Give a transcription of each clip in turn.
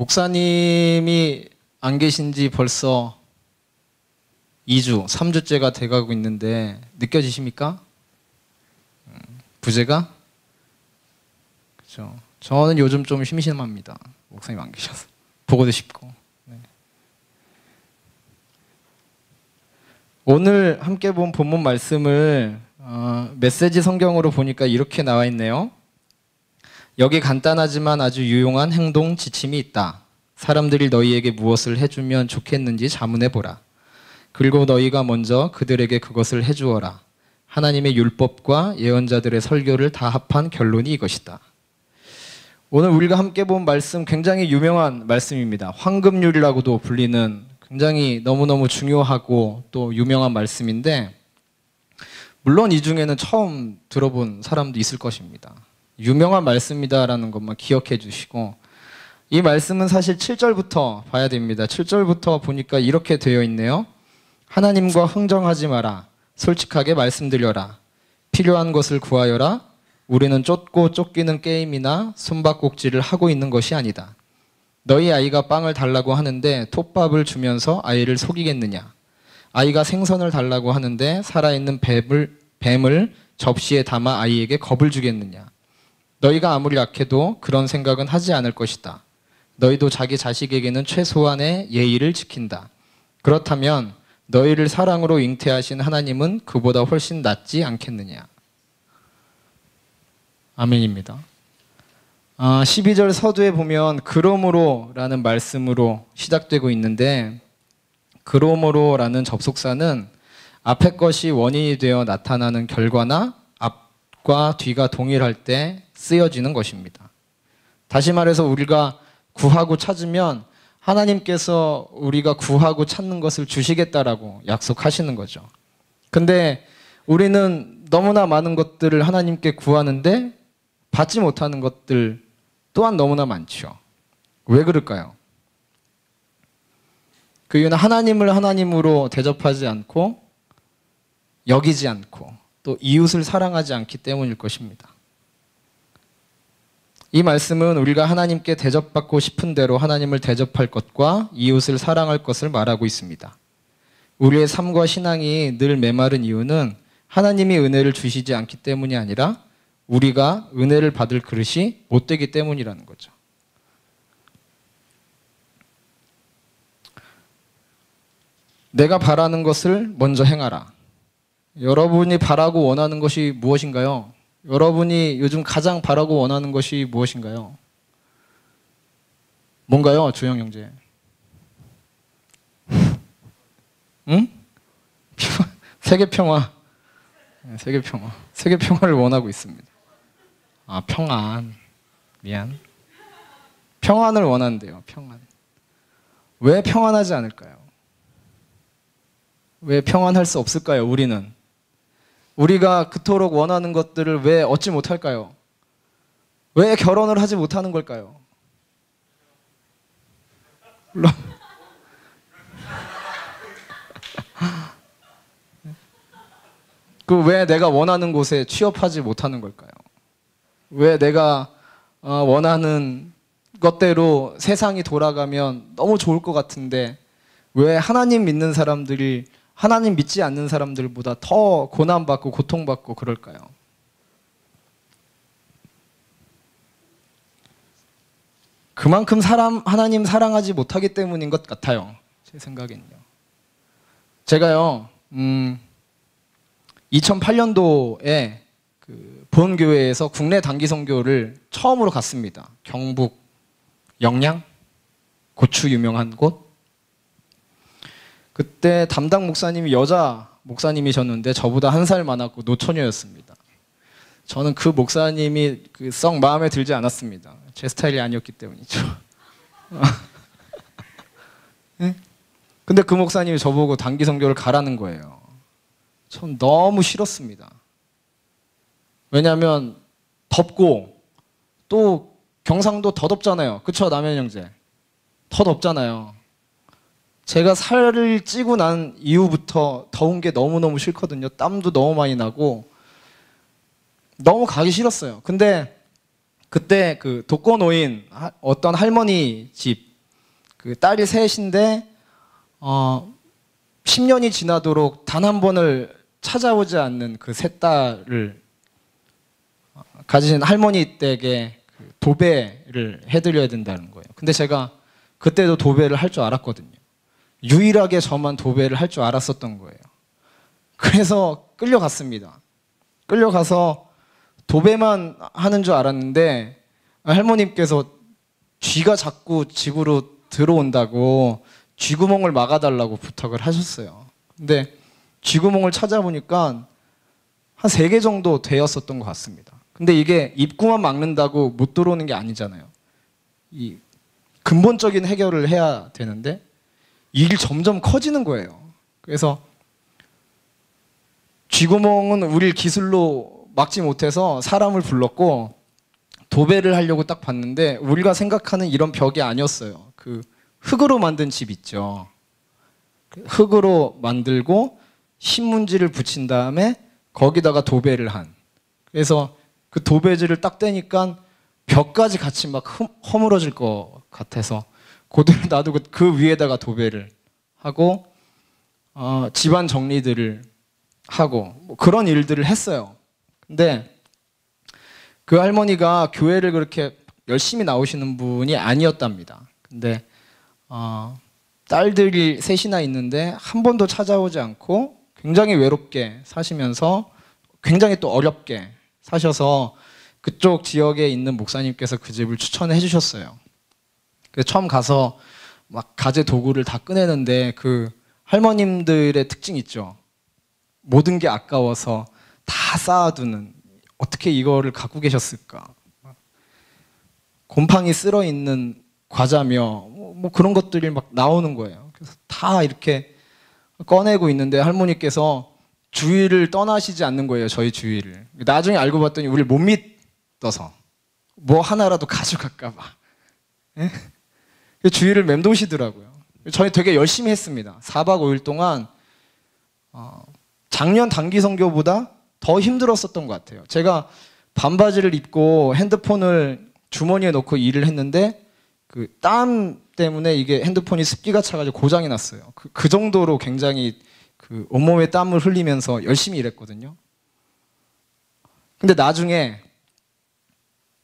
목사님이 안 계신 지 벌써 2주, 3주째가 돼가고 있는데 느껴지십니까? 음, 부재가? 그렇죠. 저는 요즘 좀 심심합니다. 목사님 안 계셔서 보고도 싶고. 네. 오늘 함께 본 본문 말씀을 어, 메시지 성경으로 보니까 이렇게 나와 있네요. 여기 간단하지만 아주 유용한 행동 지침이 있다. 사람들이 너희에게 무엇을 해주면 좋겠는지 자문해 보라. 그리고 너희가 먼저 그들에게 그것을 해주어라. 하나님의 율법과 예언자들의 설교를 다 합한 결론이 이것이다. 오늘 우리가 함께 본 말씀 굉장히 유명한 말씀입니다. 황금률이라고도 불리는 굉장히 너무너무 중요하고 또 유명한 말씀인데 물론 이 중에는 처음 들어본 사람도 있을 것입니다. 유명한 말씀이다라는 것만 기억해 주시고 이 말씀은 사실 7절부터 봐야 됩니다. 7절부터 보니까 이렇게 되어 있네요. 하나님과 흥정하지 마라. 솔직하게 말씀드려라. 필요한 것을 구하여라. 우리는 쫓고 쫓기는 게임이나 숨바꼭질을 하고 있는 것이 아니다. 너희 아이가 빵을 달라고 하는데 톱밥을 주면서 아이를 속이겠느냐? 아이가 생선을 달라고 하는데 살아있는 뱀을, 뱀을 접시에 담아 아이에게 겁을 주겠느냐? 너희가 아무리 약해도 그런 생각은 하지 않을 것이다. 너희도 자기 자식에게는 최소한의 예의를 지킨다. 그렇다면 너희를 사랑으로 잉태하신 하나님은 그보다 훨씬 낫지 않겠느냐. 아멘입니다. 아, 12절 서두에 보면 그러므로 라는 말씀으로 시작되고 있는데 그러므로 라는 접속사는 앞의 것이 원인이 되어 나타나는 결과나 앞과 뒤가 동일할 때 쓰여지는 것입니다. 다시 말해서 우리가 구하고 찾으면 하나님께서 우리가 구하고 찾는 것을 주시겠다라고 약속하시는 거죠. 근데 우리는 너무나 많은 것들을 하나님께 구하는데 받지 못하는 것들 또한 너무나 많죠. 왜 그럴까요? 그 이유는 하나님을 하나님으로 대접하지 않고 여기지 않고 또 이웃을 사랑하지 않기 때문일 것입니다. 이 말씀은 우리가 하나님께 대접받고 싶은 대로 하나님을 대접할 것과 이웃을 사랑할 것을 말하고 있습니다. 우리의 삶과 신앙이 늘 메마른 이유는 하나님이 은혜를 주시지 않기 때문이 아니라 우리가 은혜를 받을 그릇이 못 되기 때문이라는 거죠. 내가 바라는 것을 먼저 행하라. 여러분이 바라고 원하는 것이 무엇인가요? 여러분이 요즘 가장 바라고 원하는 것이 무엇인가요? 뭔가요, 주영 형제? 응? 세계 평화. 네, 세계 평화. 세계 평화를 원하고 있습니다. 아, 평안. 미안. 평안을 원한대요, 평안. 왜 평안하지 않을까요? 왜 평안할 수 없을까요, 우리는? 우리가 그토록 원하는 것들을 왜 얻지 못할까요? 왜 결혼을 하지 못하는 걸까요? 물론 그왜 내가 원하는 곳에 취업하지 못하는 걸까요? 왜 내가 어, 원하는 것대로 세상이 돌아가면 너무 좋을 것 같은데 왜 하나님 믿는 사람들이 하나님 믿지 않는 사람들보다 더 고난받고 고통받고 그럴까요? 그만큼 사람 하나님 사랑하지 못하기 때문인 것 같아요. 제 생각엔요. 제가요, 음, 2008년도에 그 본교회에서 국내 단기 선교를 처음으로 갔습니다. 경북 영양 고추 유명한 곳. 그때 담당 목사님이 여자 목사님이셨는데 저보다 한 살 많았고 노처녀였습니다. 저는 그 목사님이 그 썩 마음에 들지 않았습니다. 제 스타일이 아니었기 때문이죠. 네? 근데 그 목사님이 저보고 단기 선교를 가라는 거예요. 전 너무 싫었습니다. 왜냐하면 덥고 또 경상도 더 덥잖아요. 그쵸 남현 형제? 더 덥잖아요. 제가 살을 찌고 난 이후부터 더운 게 너무너무 싫거든요. 땀도 너무 많이 나고 너무 가기 싫었어요. 근데 그때 그 독거노인 어떤 할머니 집 그 딸이 셋인데 어 10년이 지나도록 단 한 번을 찾아오지 않는 그세 딸을 가진 할머니 댁에 그 도배를 해드려야 된다는 거예요. 근데 제가 그때도 도배를 할 줄 알았거든요. 유일하게 저만 도배를 할 줄 알았었던 거예요. 그래서 끌려갔습니다. 끌려가서 도배만 하는 줄 알았는데 할머님께서 쥐가 자꾸 집으로 들어온다고 쥐구멍을 막아달라고 부탁을 하셨어요. 근데 쥐구멍을 찾아보니까 한 세 개 정도 되었었던 것 같습니다. 근데 이게 입구만 막는다고 못 들어오는 게 아니잖아요. 이 근본적인 해결을 해야 되는데 일이 점점 커지는 거예요. 그래서 쥐구멍은 우리 기술로 막지 못해서 사람을 불렀고 도배를 하려고 딱 봤는데 우리가 생각하는 이런 벽이 아니었어요. 그 흙으로 만든 집 있죠. 그 흙으로 만들고 신문지를 붙인 다음에 거기다가 도배를 한. 그래서 그 도배지를 딱 떼니까 벽까지 같이 막 흠- 허물어질 것 같아서 그대로 놔두고 그 위에다가 도배를 하고 어, 집안 정리들을 하고 뭐 그런 일들을 했어요. 근데 그 할머니가 교회를 그렇게 열심히 나오시는 분이 아니었답니다. 근데 어, 딸들이 셋이나 있는데 한 번도 찾아오지 않고 굉장히 외롭게 사시면서 굉장히 또 어렵게 사셔서 그쪽 지역에 있는 목사님께서 그 집을 추천해 주셨어요. 처음 가서 막 가재 도구를 다 꺼내는데 그 할머님들의 특징 있죠. 모든 게 아까워서 다 쌓아두는 어떻게 이거를 갖고 계셨을까? 곰팡이 쓸어 있는 과자며 뭐, 뭐 그런 것들이 막 나오는 거예요. 그래서 다 이렇게 꺼내고 있는데 할머니께서 주위를 떠나시지 않는 거예요. 저희 주위를. 나중에 알고 봤더니 우리를 못 믿어서 뭐 하나라도 가져갈까 봐. 예? 주위를 맴도시더라고요. 저희 되게 열심히 했습니다. 4박 5일 동안 어, 작년 단기 선교보다 더 힘들었었던 것 같아요. 제가 반바지를 입고 핸드폰을 주머니에 넣고 일을 했는데 그 땀 때문에 이게 핸드폰이 습기가 차가지고 고장이 났어요. 그, 그 정도로 굉장히 그 온몸에 땀을 흘리면서 열심히 일했거든요. 근데 나중에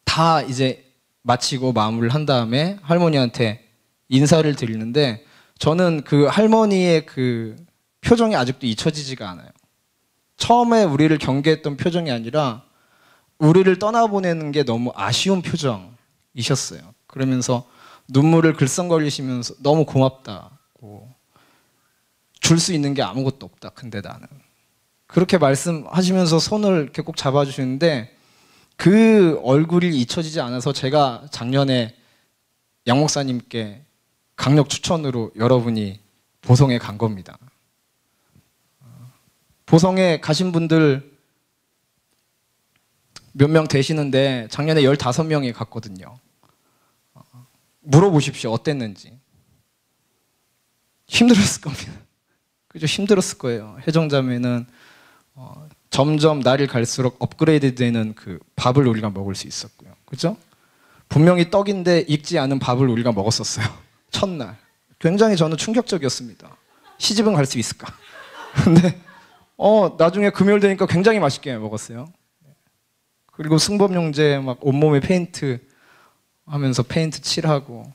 다 이제 마치고 마무리를 한 다음에 할머니한테 인사를 드리는데 저는 그 할머니의 그 표정이 아직도 잊혀지지가 않아요. 처음에 우리를 경계했던 표정이 아니라 우리를 떠나보내는 게 너무 아쉬운 표정이셨어요. 그러면서 눈물을 글썽거리시면서 너무 고맙다고 줄 수 있는 게 아무것도 없다. 근데 나는 그렇게 말씀하시면서 손을 이렇게 꼭 잡아주시는데 그 얼굴이 잊혀지지 않아서 제가 작년에 양 목사님께 강력 추천으로 여러분이 보성에 간 겁니다. 보성에 가신 분들 몇 명 되시는데 작년에 15명이 갔거든요. 물어보십시오. 어땠는지. 힘들었을 겁니다. 그죠? 힘들었을 거예요. 해정자매는 어, 점점 날이 갈수록 업그레이드 되는 그 밥을 우리가 먹을 수 있었고요. 그죠? 분명히 떡인데 익지 않은 밥을 우리가 먹었었어요. 첫날. 굉장히 저는 충격적이었습니다. 시집은 갈 수 있을까? 근데 어 나중에 금요일 되니까 굉장히 맛있게 먹었어요. 그리고 승범용제 막 온몸에 페인트 하면서 페인트 칠하고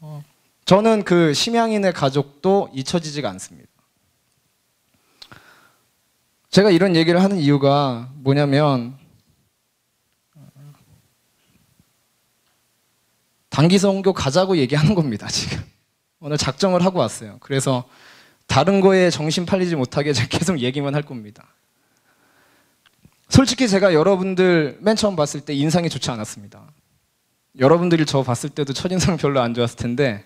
어, 저는 그 심양인의 가족도 잊혀지지가 않습니다. 제가 이런 얘기를 하는 이유가 뭐냐면 단기 선교 가자고 얘기하는 겁니다, 지금. 오늘 작정을 하고 왔어요. 그래서 다른 거에 정신 팔리지 못하게 계속 얘기만 할 겁니다. 솔직히 제가 여러분들 맨 처음 봤을 때 인상이 좋지 않았습니다. 여러분들이 저 봤을 때도 첫인상 별로 안 좋았을 텐데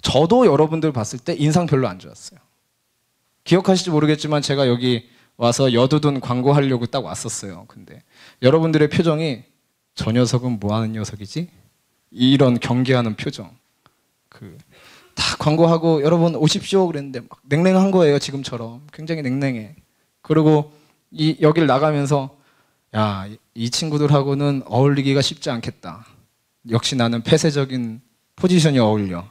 저도 여러분들 봤을 때 인상 별로 안 좋았어요. 기억하실지 모르겠지만 제가 여기 와서 여두둔 광고하려고 딱 왔었어요. 근데 여러분들의 표정이 저 녀석은 뭐 하는 녀석이지? 이런 경계하는 표정. 그 다 광고하고 여러분 오십시오 그랬는데 막 냉랭한 거예요 지금처럼 굉장히 냉랭해. 그리고 이 여길 나가면서 야 이 친구들하고는 어울리기가 쉽지 않겠다. 역시 나는 폐쇄적인 포지션이 어울려.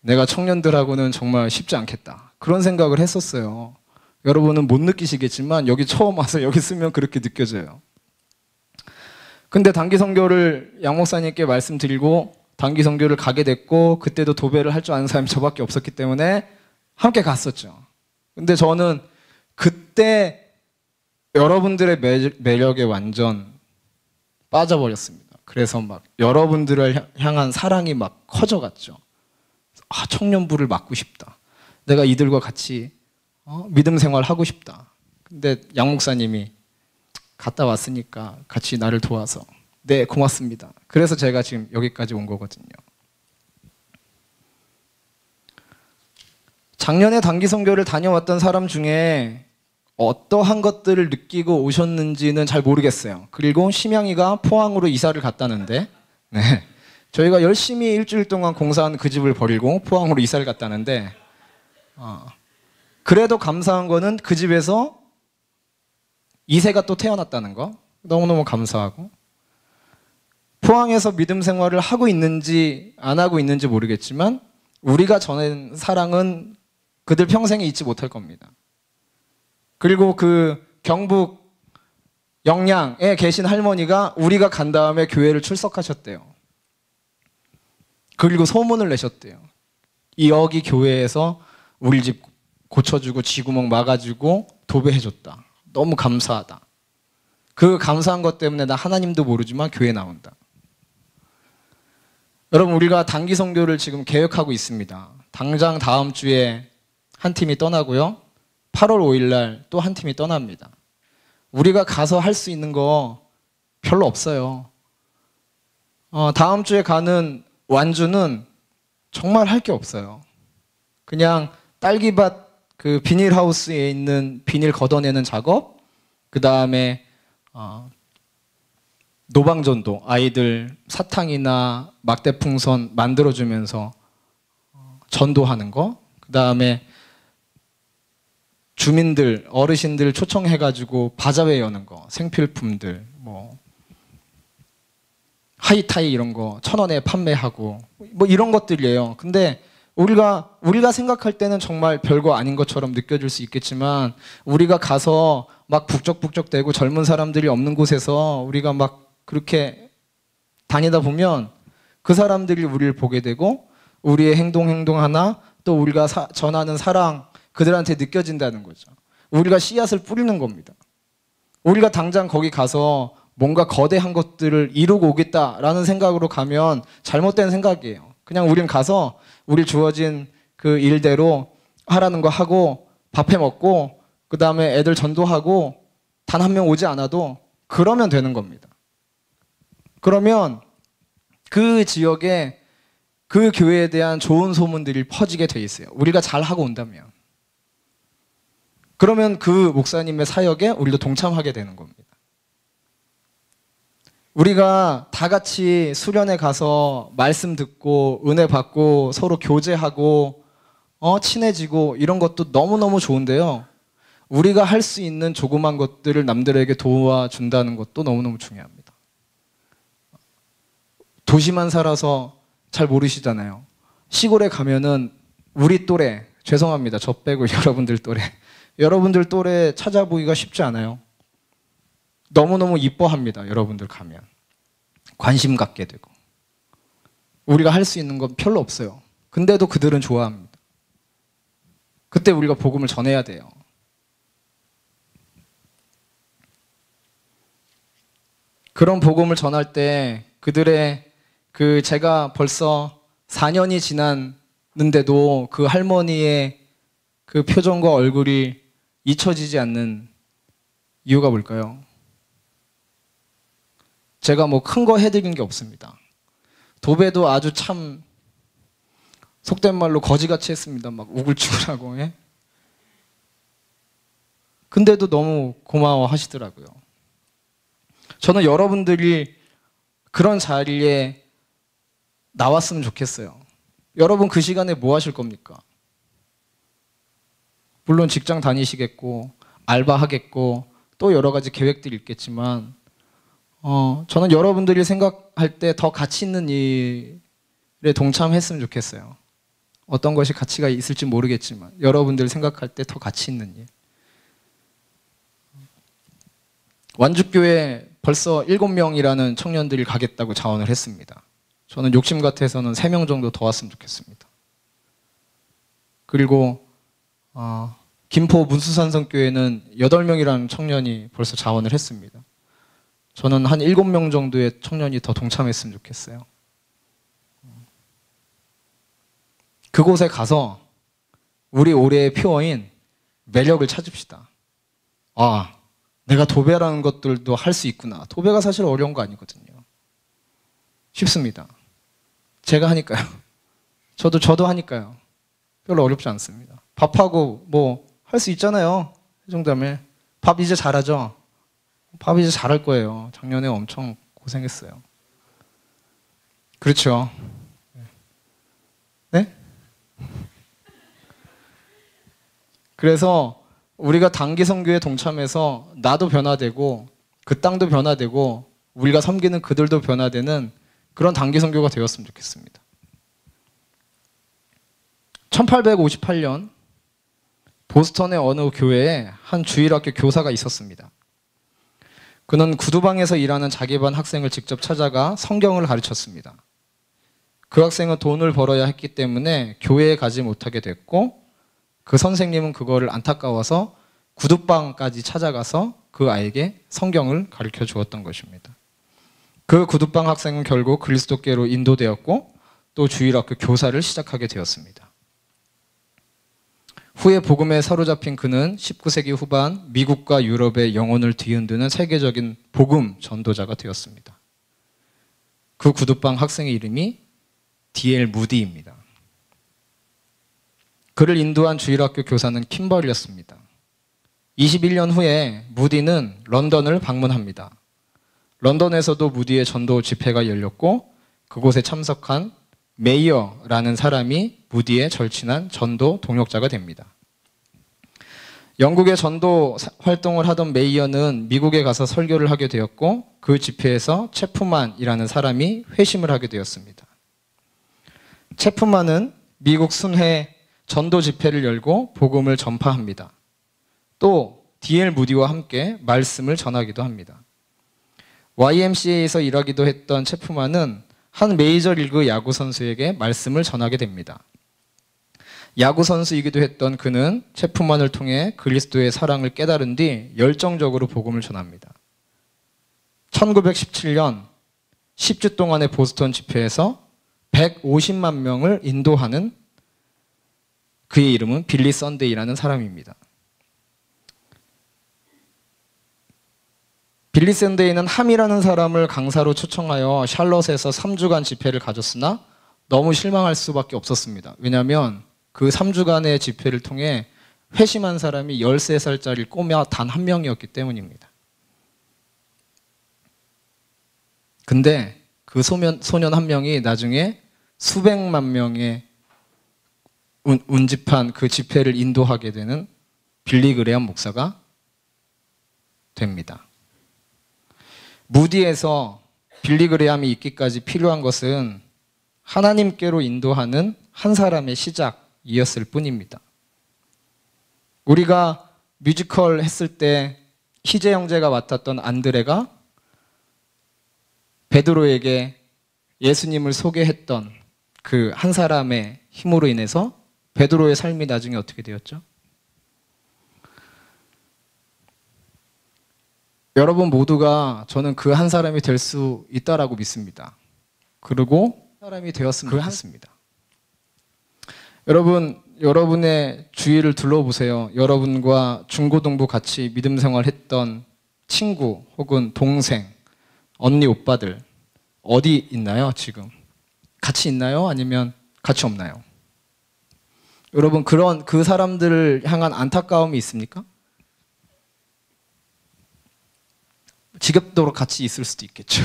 내가 청년들하고는 정말 쉽지 않겠다. 그런 생각을 했었어요. 여러분은 못 느끼시겠지만 여기 처음 와서 여기 쓰면 그렇게 느껴져요. 근데 단기 선교를 양 목사님께 말씀드리고 단기 선교를 가게 됐고 그때도 도배를 할 줄 아는 사람이 저밖에 없었기 때문에 함께 갔었죠. 근데 저는 그때 여러분들의 매, 매력에 완전 빠져버렸습니다. 그래서 막 여러분들을 향- 향한 사랑이 막 커져갔죠. 아, 청년부를 맡고 싶다. 내가 이들과 같이 어, 믿음 생활 하고 싶다. 근데 양 목사님이 갔다 왔으니까 같이 나를 도와서 네 고맙습니다. 그래서 제가 지금 여기까지 온 거거든요. 작년에 단기 선교를 다녀왔던 사람 중에 어떠한 것들을 느끼고 오셨는지는 잘 모르겠어요. 그리고 심양이가 포항으로 이사를 갔다는데, 네. 저희가 열심히 일주일 동안 공사한 그 집을 버리고 포항으로 이사를 갔다는데, 어, 그래도 감사한 거는 그 집에서 이세가 또 태어났다는 거 너무너무 감사하고 포항에서 믿음 생활을 하고 있는지 안 하고 있는지 모르겠지만 우리가 전한 사랑은 그들 평생에 잊지 못할 겁니다. 그리고 그 경북 영양에 계신 할머니가 우리가 간 다음에 교회를 출석하셨대요. 그리고 소문을 내셨대요. 이 여기 교회에서 우리 집 고쳐주고 쥐구멍 막아주고 도배해줬다. 너무 감사하다. 그 감사한 것 때문에 나 하나님도 모르지만 교회 나온다. 여러분 우리가 단기 선교를 지금 계획하고 있습니다. 당장 다음 주에 한 팀이 떠나고요. 8월 5일 날 또 한 팀이 떠납니다. 우리가 가서 할 수 있는 거 별로 없어요. 어, 다음 주에 가는 완주는 정말 할 게 없어요. 그냥 딸기밭 그 비닐 하우스에 있는 비닐 걷어내는 작업, 그 다음에 어, 노방전도 아이들 사탕이나 막대풍선 만들어주면서 어, 전도하는 거, 그 다음에 주민들 어르신들 초청해가지고 바자회 여는 거, 생필품들 뭐 하이타이 이런 거 천 원에 판매하고 뭐 이런 것들이에요. 근데 우리가 우리가 생각할 때는 정말 별거 아닌 것처럼 느껴질 수 있겠지만 우리가 가서 막 북적북적대고 젊은 사람들이 없는 곳에서 우리가 막 그렇게 다니다 보면 그 사람들이 우리를 보게 되고 우리의 행동 행동 하나 또 우리가 사- 전하는 사랑 그들한테 느껴진다는 거죠. 우리가 씨앗을 뿌리는 겁니다. 우리가 당장 거기 가서 뭔가 거대한 것들을 이루고 오겠다라는 생각으로 가면 잘못된 생각이에요. 그냥 우린 가서 우리 주어진 그 일대로 하라는 거 하고 밥해 먹고 그 다음에 애들 전도하고 단 한 명 오지 않아도 그러면 되는 겁니다. 그러면 그 지역에 그 교회에 대한 좋은 소문들이 퍼지게 돼 있어요. 우리가 잘 하고 온다면. 그러면 그 목사님의 사역에 우리도 동참하게 되는 겁니다. 우리가 다 같이 수련회 가서 말씀 듣고 은혜 받고 서로 교제하고 어, 친해지고 이런 것도 너무너무 좋은데요. 우리가 할 수 있는 조그만 것들을 남들에게 도와준다는 것도 너무너무 중요합니다. 도시만 살아서 잘 모르시잖아요. 시골에 가면은 우리 또래, 죄송합니다. 저 빼고 여러분들 또래. 여러분들 또래 찾아보기가 쉽지 않아요. 너무너무 이뻐합니다. 여러분들 가면. 관심 갖게 되고. 우리가 할 수 있는 건 별로 없어요. 근데도 그들은 좋아합니다. 그때 우리가 복음을 전해야 돼요. 그런 복음을 전할 때 그들의 그 제가 벌써 4년이 지났는데도 그 할머니의 그 표정과 얼굴이 잊혀지지 않는 이유가 뭘까요? 제가 뭐 큰 거 해드린 게 없습니다. 도배도 아주 참 속된 말로 거지같이 했습니다. 막 우글쭈글하고 예? 근데도 너무 고마워 하시더라고요. 저는 여러분들이 그런 자리에 나왔으면 좋겠어요. 여러분 그 시간에 뭐 하실 겁니까? 물론 직장 다니시겠고 알바하겠고 또 여러 가지 계획들이 있겠지만 어, 저는 여러분들이 생각할 때 더 가치 있는 일에 동참했으면 좋겠어요. 어떤 것이 가치가 있을지 모르겠지만 여러분들 생각할 때 더 가치 있는 일. 완주교회 벌써 7명이라는 청년들이 가겠다고 자원을 했습니다. 저는 욕심 같아서는 3명 정도 더 왔으면 좋겠습니다. 그리고 어, 김포 문수산성교회는 8명이라는 청년이 벌써 자원을 했습니다. 저는 한 7명 정도의 청년이 더 동참했으면 좋겠어요. 그곳에 가서 우리 올해의 표어인 매력을 찾읍시다. 아, 내가 도배라는 것들도 할 수 있구나. 도배가 사실 어려운 거 아니거든요. 쉽습니다. 제가 하니까요. 저도 저도 하니까요. 별로 어렵지 않습니다. 밥하고 뭐 할 수 있잖아요. 해정담에 밥 이제 잘하죠. 밥 이제 잘할 거예요. 작년에 엄청 고생했어요. 그렇죠. 네? 그래서 우리가 단기 선교에 동참해서 나도 변화되고 그 땅도 변화되고 우리가 섬기는 그들도 변화되는 그런 단기 선교가 되었으면 좋겠습니다. 1858년 보스턴의 어느 교회에 한 주일학교 교사가 있었습니다. 그는 구두방에서 일하는 자기 반 학생을 직접 찾아가 성경을 가르쳤습니다. 그 학생은 돈을 벌어야 했기 때문에 교회에 가지 못하게 됐고 그 선생님은 그거를 안타까워서 구두방까지 찾아가서 그 아이에게 성경을 가르쳐 주었던 것입니다. 그 구두방 학생은 결국 그리스도께로 인도되었고 또 주일학교 교사를 시작하게 되었습니다. 후에 복음에 사로잡힌 그는 19세기 후반 미국과 유럽의 영혼을 뒤흔드는 세계적인 복음 전도자가 되었습니다. 그 구두방 학생의 이름이 디엘 무디입니다. 그를 인도한 주일학교 교사는 킴벌이었습니다. 21년 후에 무디는 런던을 방문합니다. 런던에서도 무디의 전도 집회가 열렸고 그곳에 참석한 메이어라는 사람이 무디의 절친한 전도 동역자가 됩니다. 영국의 전도 활동을 하던 메이어는 미국에 가서 설교를 하게 되었고 그 집회에서 체프만이라는 사람이 회심을 하게 되었습니다. 체프만은 미국 순회 전도 집회를 열고 복음을 전파합니다. 또 디엘 무디와 함께 말씀을 전하기도 합니다. YMCA에서 일하기도 했던 체프만은 한 메이저 리그 야구 선수에게 말씀을 전하게 됩니다. 야구 선수이기도 했던 그는 체프만을 통해 그리스도의 사랑을 깨달은 뒤 열정적으로 복음을 전합니다. 1917년 10주 동안의 보스턴 집회에서 150만 명을 인도하는 그의 이름은 빌리 썬데이라는 사람입니다. 빌리 썬데이는 함이라는 사람을 강사로 초청하여 샬럿에서 3주간 집회를 가졌으나 너무 실망할 수밖에 없었습니다. 왜냐하면 그 3주간의 집회를 통해 회심한 사람이 13살짜리 꼬마 단 한 명이었기 때문입니다. 근데 그 소년, 소년 한 명이 나중에 수백만 명의 운, 운집한 그 집회를 인도하게 되는 빌리 그레엄 목사가 됩니다. 무디에서 빌리 그레암이 있기까지 필요한 것은 하나님께로 인도하는 한 사람의 시작 이었을 뿐입니다. 우리가 뮤지컬 했을 때 희재 형제가 맡았던 안드레가 베드로에게 예수님을 소개했던 그 한 사람의 힘으로 인해서 베드로의 삶이 나중에 어떻게 되었죠? 여러분 모두가 저는 그 한 사람이 될 수 있다라고 믿습니다. 그리고 사람이 되었으면 그 좋겠습니다. 여러분 여러분의 주위를 둘러보세요. 여러분과 중고등부 같이 믿음 생활했던 친구 혹은 동생, 언니, 오빠들 어디 있나요? 지금 같이 있나요? 아니면 같이 없나요? 여러분 그런 그 사람들을 향한 안타까움이 있습니까? 지겹도록 같이 있을 수도 있겠죠.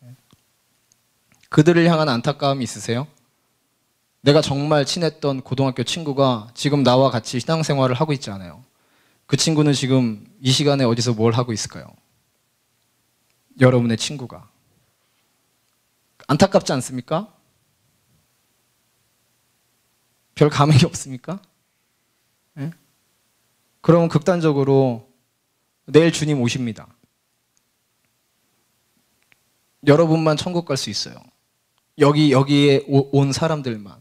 그들을 향한 안타까움이 있으세요? 내가 정말 친했던 고등학교 친구가 지금 나와 같이 신앙생활을 하고 있지 않아요. 그 친구는 지금 이 시간에 어디서 뭘 하고 있을까요? 여러분의 친구가. 안타깝지 않습니까? 별 감흥이 없습니까? 예? 그럼 극단적으로 내일 주님 오십니다. 여러분만 천국 갈 수 있어요. 여기 여기에 오- 온 사람들만.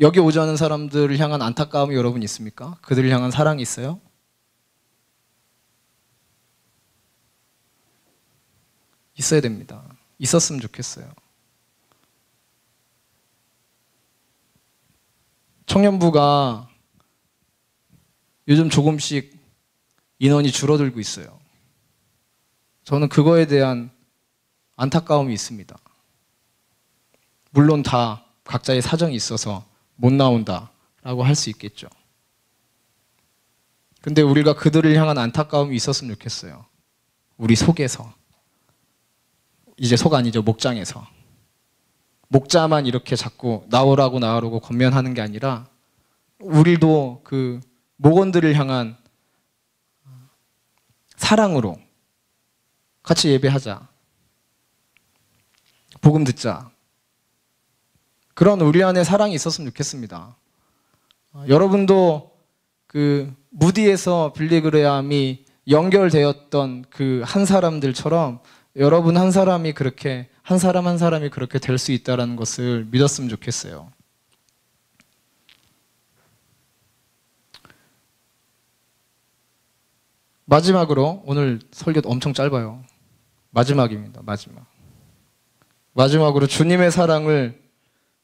여기 오자는 사람들을 향한 안타까움이 여러분 있습니까? 그들을 향한 사랑이 있어요? 있어야 됩니다. 있었으면 좋겠어요. 청년부가 요즘 조금씩 인원이 줄어들고 있어요. 저는 그거에 대한 안타까움이 있습니다. 물론 다 각자의 사정이 있어서 못 나온다라고 할 수 있겠죠. 근데 우리가 그들을 향한 안타까움이 있었으면 좋겠어요. 우리 속에서. 이제 속 아니죠. 목장에서. 목자만 이렇게 자꾸 나오라고 나오라고 권면하는 게 아니라 우리도 그 목원들을 향한 사랑으로 같이 예배하자. 복음 듣자. 그런 우리 안에 사랑이 있었으면 좋겠습니다. 어, 여러분도 그 무디에서 빌리 그레암이 연결되었던 그 한 사람들처럼 여러분 한 사람이 그렇게 한 사람 한 사람이 그렇게 될 수 있다라는 것을 믿었으면 좋겠어요. 마지막으로 오늘 설교 엄청 짧아요. 마지막입니다. 마지막. 마지막으로 주님의 사랑을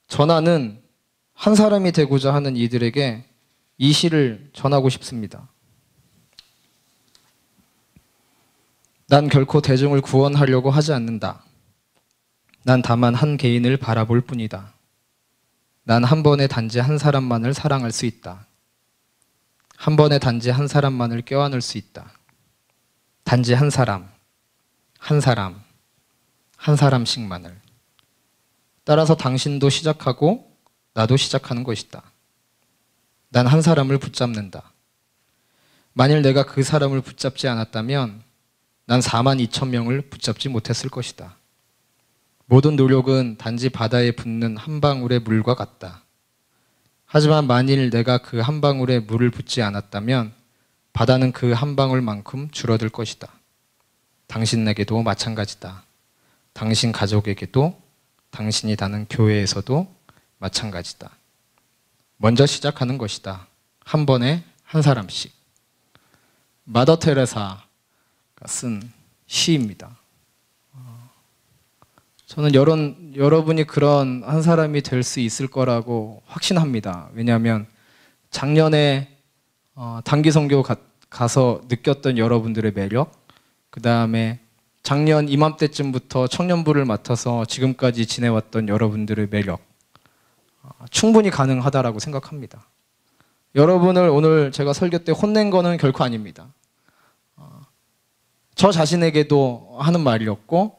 전하는 한 사람이 되고자 하는 이들에게 이 시를 전하고 싶습니다. 난 결코 대중을 구원하려고 하지 않는다. 난 다만 한 개인을 바라볼 뿐이다. 난 한 번에 단지 한 사람만을 사랑할 수 있다. 한 번에 단지 한 사람만을 껴안을 수 있다. 단지 한 사람, 한 사람, 한 사람씩만을. 따라서 당신도 시작하고 나도 시작하는 것이다. 난 한 사람을 붙잡는다. 만일 내가 그 사람을 붙잡지 않았다면 난 4만 2천 명을 붙잡지 못했을 것이다. 모든 노력은 단지 바다에 붙는 한 방울의 물과 같다. 하지만 만일 내가 그 한 방울에 물을 붓지 않았다면 바다는 그 한 방울만큼 줄어들 것이다. 당신에게도 마찬가지다. 당신 가족에게도 당신이 다는 교회에서도 마찬가지다. 먼저 시작하는 것이다. 한 번에 한 사람씩. 마더 테레사가 쓴 시입니다. 어, 저는 여론, 여러분이 그런 한 사람이 될 수 있을 거라고 확신합니다. 왜냐하면 작년에 어, 단기 가, 가서 느꼈던 여러분들의 매력, 그 다음에 작년 이맘때쯤부터 청년부를 맡아서 지금까지 지내왔던 여러분들의 매력, 어, 충분히 가능하다라고 생각합니다. 여러분을 오늘 제가 설교 때 혼낸 거는 결코 아닙니다. 어, 저 자신에게도 하는 말이었고,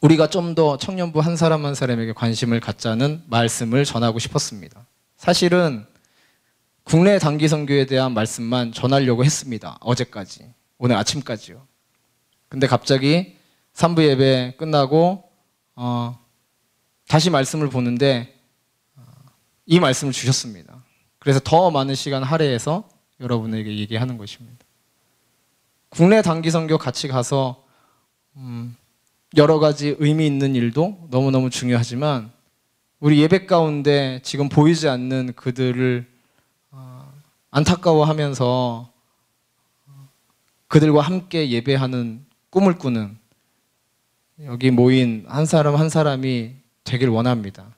우리가 좀 더 청년부 한 사람 한 사람에게 관심을 갖자는 말씀을 전하고 싶었습니다. 사실은 국내 단기 선교에 대한 말씀만 전하려고 했습니다. 어제까지. 오늘 아침까지요. 근데 갑자기 3부 예배 끝나고 어, 다시 말씀을 보는데 어, 이 말씀을 주셨습니다. 그래서 더 많은 시간 할애해서 여러분에게 얘기하는 것입니다. 국내 단기 선교 같이 가서 음, 여러 가지 의미 있는 일도 너무너무 중요하지만 우리 예배 가운데 지금 보이지 않는 그들을 어, 안타까워하면서 그들과 함께 예배하는 꿈을 꾸는 여기 모인 한 사람 한 사람이 되길 원합니다.